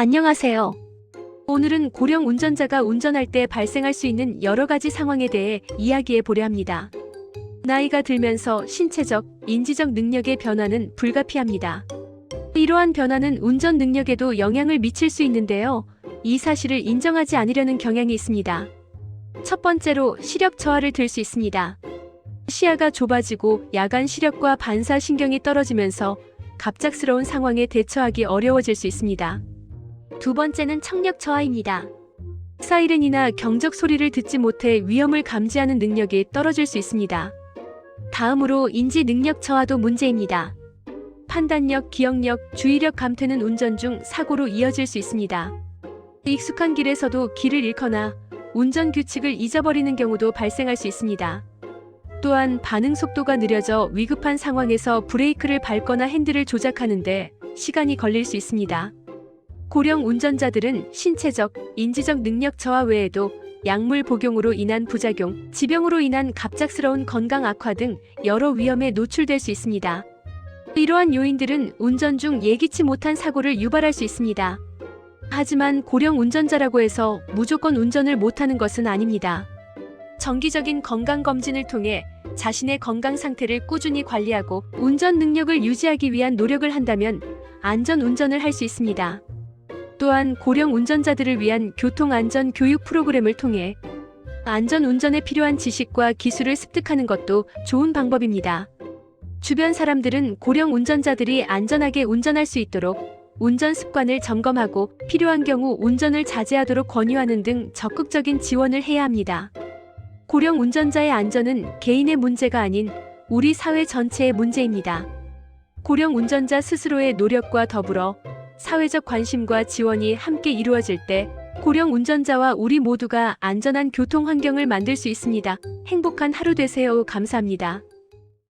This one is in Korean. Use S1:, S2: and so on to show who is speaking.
S1: 안녕하세요. 오늘은 고령 운전자가 운전할 때 발생할 수 있는 여러 가지 상황에 대해 이야기해 보려 합니다. 나이가 들면서 신체적, 인지적 능력의 변화는 불가피합니다. 이러한 변화는 운전 능력에도 영향을 미칠 수 있는데요. 이 사실을 인정하지 않으려는 경향이 있습니다. 첫 번째로 시력 저하를 들 수 있습니다. 시야가 좁아지고 야간 시력과 반사 신경이 떨어지면서 갑작스러운 상황에 대처하기 어려워질 수 있습니다. 두 번째는 청력 저하입니다. 사이렌이나 경적 소리를 듣지 못해 위험을 감지하는 능력이 떨어질 수 있습니다. 다음으로 인지 능력 저하도 문제입니다. 판단력, 기억력, 주의력 감퇴는 운전 중 사고로 이어질 수 있습니다. 익숙한 길에서도 길을 잃거나 운전 규칙을 잊어버리는 경우도 발생할 수 있습니다. 또한 반응 속도가 느려져 위급한 상황에서 브레이크를 밟거나 핸들을 조작하는데 시간이 걸릴 수 있습니다. 고령 운전자들은 신체적, 인지적 능력 저하 외에도 약물 복용으로 인한 부작용, 지병으로 인한 갑작스러운 건강 악화 등 여러 위험에 노출될 수 있습니다. 이러한 요인들은 운전 중 예기치 못한 사고를 유발할 수 있습니다. 하지만 고령 운전자라고 해서 무조건 운전을 못하는 것은 아닙니다. 정기적인 건강검진을 통해 자신의 건강 상태를 꾸준히 관리하고 운전 능력을 유지하기 위한 노력을 한다면 안전 운전을 할 수 있습니다. 또한 고령 운전자들을 위한 교통안전 교육 프로그램을 통해 안전 운전에 필요한 지식과 기술을 습득하는 것도 좋은 방법입니다. 주변 사람들은 고령 운전자들이 안전하게 운전할 수 있도록 운전 습관을 점검하고 필요한 경우 운전을 자제하도록 권유하는 등 적극적인 지원을 해야 합니다. 고령 운전자의 안전은 개인의 문제가 아닌 우리 사회 전체의 문제입니다. 고령 운전자 스스로의 노력과 더불어 사회적 관심과 지원이 함께 이루어질 때 고령 운전자와 우리 모두가 안전한 교통 환경을 만들 수 있습니다. 행복한 하루 되세요. 감사합니다.